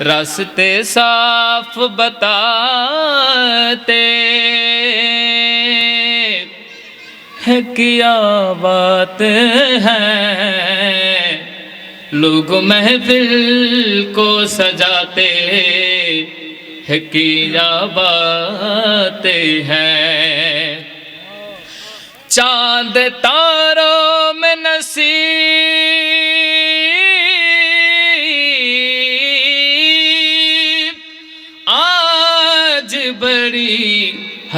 رستے صاف بتاتے ہے کیا بات ہے۔ لوگ محفل کو سجاتے ہے کیا بات ہے۔ چاند تار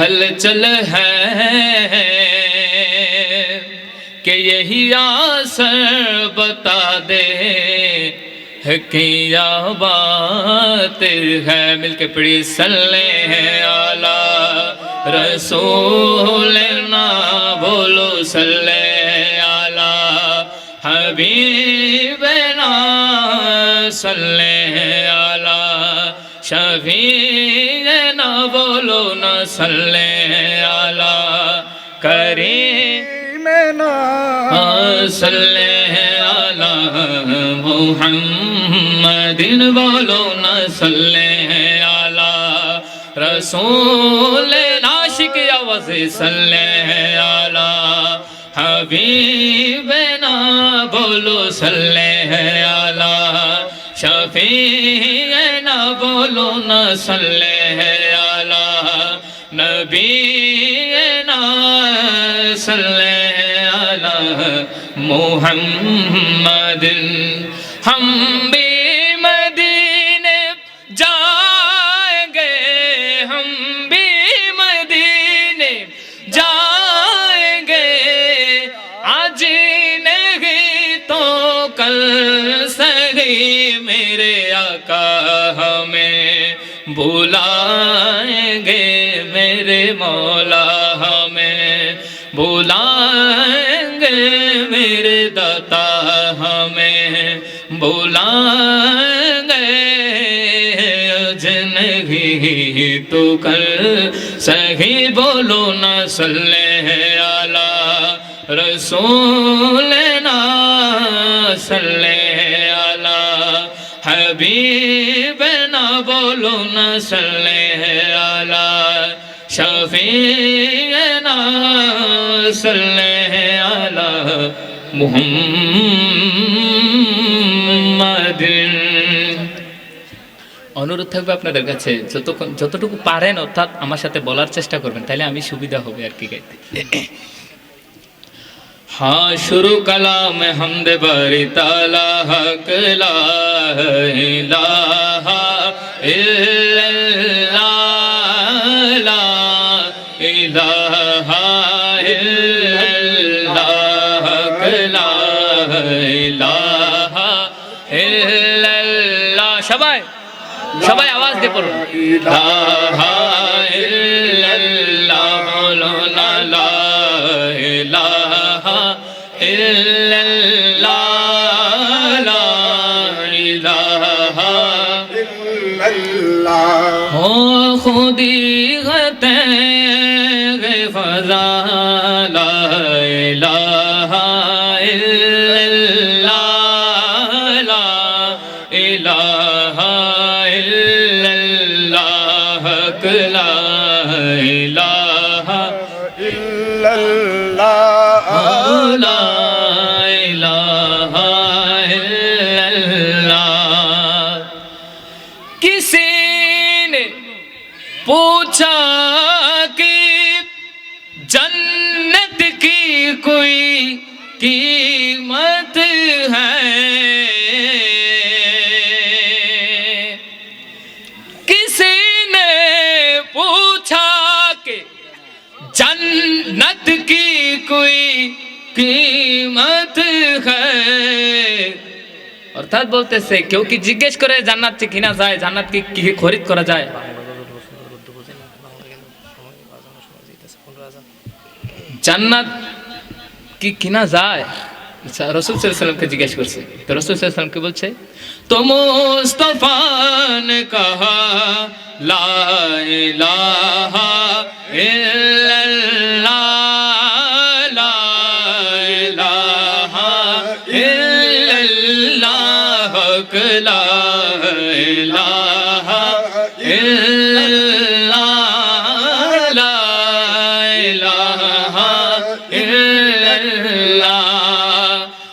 ہل چل ہے کہ یہی آسر بتا دے حقیہ بات ہے۔ مل کے پڑی سلے ہیں آلہ رسول نہ بولو سلے آلہ حبیب نہ سلے آلہ شفیع না বলো না, সাল্লে আলা করে মেনা সাল্লে আলা মোহাম্মদিন বলো না, সাল্লে আলা রসুল নাশিক আওয়াজে, সাল্লে আলা হাবিব না বলো, সাল্লে আলা শফি বলুন সাল্লে আলা নবী সাল্লে আলা মোহাম্মদ হাম ہمیں بلائیں گے میرے مولا، ہمیں بلائیں گے میرے دتا ہمیں بلائیں گے۔ جنگی تو کر صحیح بولو نہ صلی اللہ رسول نہ صلی হাবিব না বলো না সলে আলা শফি না সলে আলা মুহাম্মাদ। অনুরোধ থাকবে আপনাদের কাছে, যতক্ষণ যতটুকু পারেন, অর্থাৎ আমার সাথে বলার চেষ্টা করবেন তাহলে আমি সুবিধা হবে আর কি গাইতে। ہاں شروع کلام حمد باری تالا حق لا الہ الا اللہ لا الہ الا اللہ حق لا الہ الا اللہ۔ شبائے شبائے آواز دے پڑھو الہ الا اللہ۔ دیغت فضا لا الہ الا اللہ الہ الا اللہ۔ کسی نے पूछा कि जन्नत की कोई कीमत है किसी ने पूछा कि जन्नत की कोई कीमत है অর্থাৎ বলতেছে কেউ কি জিজ্ঞেস করে জান্নাত কি কিনা যায় জান্নাত কি কি খরিদ করা যায় জান্নাত কি কিনা যায়? আচ্ছা, রসুল সাল্লামকে জিজ্ঞেস করছে। তো রসুল সাল্লামকে বলছে তোমস্তফান কাহা? লা লাইলাহা ইল্লাল্লাহ।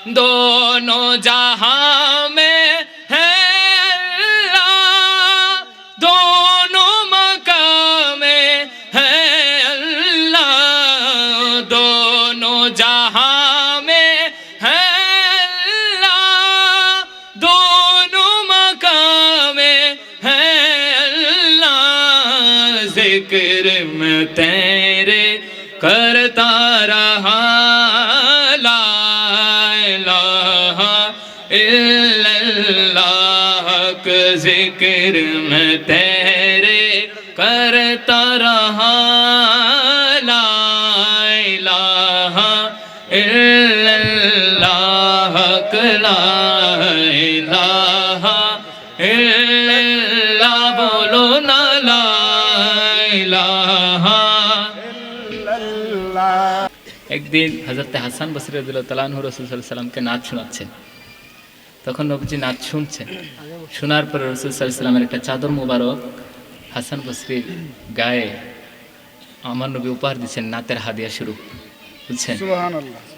دونوں جہاں میں ہے اللہ۔ دونوں مقام میں ہے اللہ۔ دونوں جہاں میں ہے اللہ۔ دونوں مقام میں ہے اللہ۔ ذکر میں تیرے करता रहा ला इलाहा इल्लल्लाह के जिक्र में तेरे करता रहा ला इलाहा इल्लल्लाह के ला इलाहा इल्लल्लाह একদিন হজরত হাসান বসির তালানহু রসুল সাল্লামকে নাচ শোনাচ্ছেন তখন নবজি নাচ শুনছেন শোনার পরে রসুল সাল্লামের একটা চাদর মুবারক হাসান বসরির গায়ে আমার নবী উপহার দিচ্ছেন নাতের হাদিয়া শুরু বুঝছেন?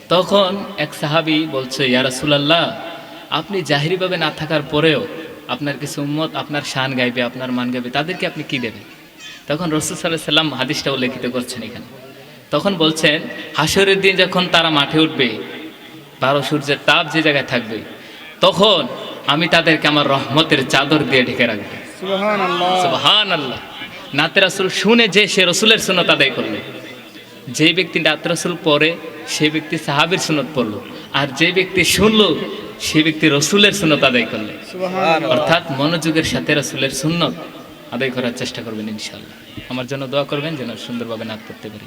তখন এক সাহাবি বলছে ইয়া রাসূলুল্লাহ আপনি জাহিরিভাবে না থাকার পরেও আপনার কিছু উম্মত আপনার শান গাইবে আপনার মান গাইবে তাদেরকে আপনি কি দেবেন? তখন রসুল সাল্লাহ সাল্লাম হাদিসটা উল্লেখিত করছেন এখানে। তখন বলছেন হাসরের দিন যখন তারা মাঠে উঠবে বারো সূর্যের তাপ যে জায়গায় থাকবে তখন আমি তাদেরকে আমার রহমতের চাদর দিয়ে ঢেকে রাখব। সুবহান আল্লাহ নাতে রাসুল শুনে যে সে রসুলের সুনত আদায় করল যে ব্যক্তি নাতে রাসুল পড়ে সে ব্যক্তি সাহাবির সুনত পড়ল আর যে ব্যক্তি শুনলো সে ব্যক্তি রসুলের সুনত আদায় করলে। অর্থাৎ মনোযোগের সাথে রসুলের সুন্নত আদায় করার চেষ্টা করবেন ইনশাল্লাহ আমার জন্য দোয়া করবেন যেন সুন্দরভাবে নাচ করতে পারি।